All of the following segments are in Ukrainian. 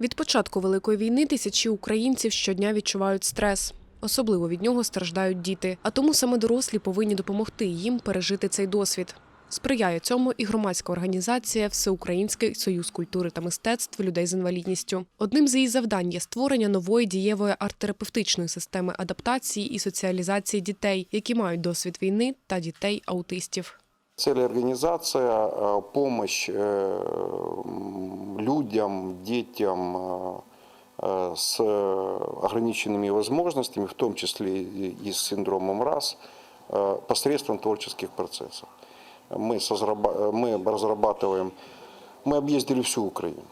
Від початку великої війни тисячі українців щодня відчувають стрес. Особливо від нього страждають діти, а тому саме дорослі повинні допомогти їм пережити цей досвід. Сприяє цьому і громадська організація Всеукраїнський союз культури та мистецтв людей з інвалідністю. Одним з її завдань є створення нової дієвої арт-терапевтичної системи адаптації і соціалізації дітей, які мають досвід війни та дітей аутистів. Цель организация э, – помощь э, м, людям, детям э, э, с ограниченными возможностями, в том числе и и с синдромом РАС, э, посредством творческих процессов. Мы, созраба- мы разрабатываем, мы объездили всю Украину.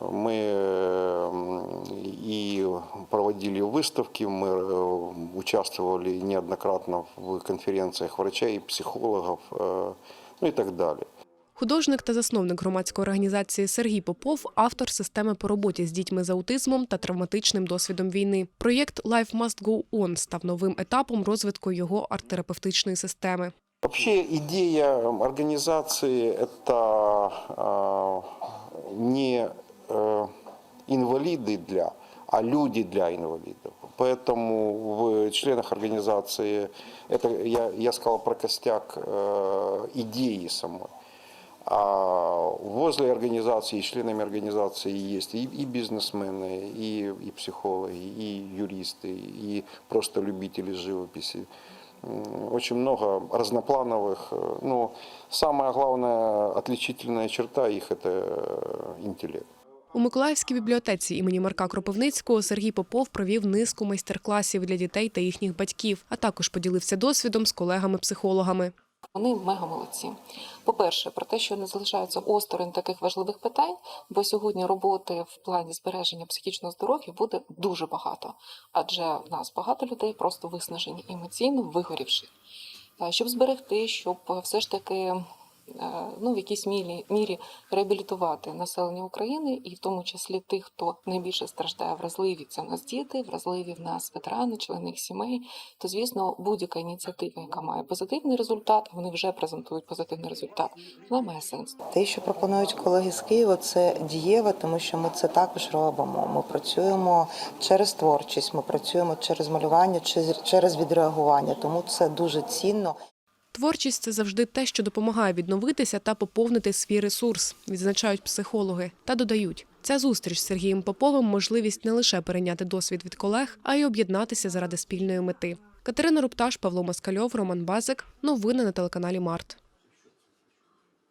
Мы э, и проводили выставки, мы э, участвовали неоднократно в конференциях врачей, психологов, э, ну и так далее. Художник та засновник громадської організації Сергій Попов автор системи по роботі з дітьми з аутизмом та травматичним досвідом війни. Проєкт Life Must Go On став новим етапом розвитку його арт-терапевтичної системи. Вообще идея организации – это э, не э, инвалиды для, а люди для инвалидов. Поэтому в членах организации, это я, я сказал про костяк э, идеи самой. А возле организации, и членами организации есть и, и бизнесмены, и, и психологи, и юристы, и просто любители живописи. М, Очень много разноплановых. э, Но самая главная отличительная черта их – это э, интеллект. У Миколаївській бібліотеці імені Марка Кропивницького Сергій Попов провів низку майстер-класів для дітей та їхніх батьків, а також поділився досвідом з колегами-психологами. Вони мега молодці. По-перше, про те, що не залишаються осторонь таких важливих питань, бо сьогодні роботи в плані збереження психічного здоров'я буде дуже багато, адже в нас багато людей просто виснажені емоційно вигорівши. Е, Щоб зберегти, щоб е, все ж таки ну, в якійсь мірі, мірі реабілітувати населення України, і в тому числі тих, хто найбільше страждає вразливі, це в нас діти, вразливі в нас ветерани, члени їх сімей. То звісно, будь-яка ініціатива, яка має позитивний результат, вони вже презентують позитивний результат, вона має сенс. Те, що пропонують колеги з Києва, це дієво, тому що ми це також робимо. Ми працюємо через творчість, ми працюємо через малювання, через відреагування. Тому це дуже цінно. Творчість це завжди те, що допомагає відновитися та поповнити свій ресурс, відзначають психологи та додають. Ця зустріч з Сергієм Поповим можливість не лише перейняти досвід від колег, а й об'єднатися заради спільної мети. Катерина Рупташ, Павло Москальов, Роман Базик. Новини на телеканалі Март.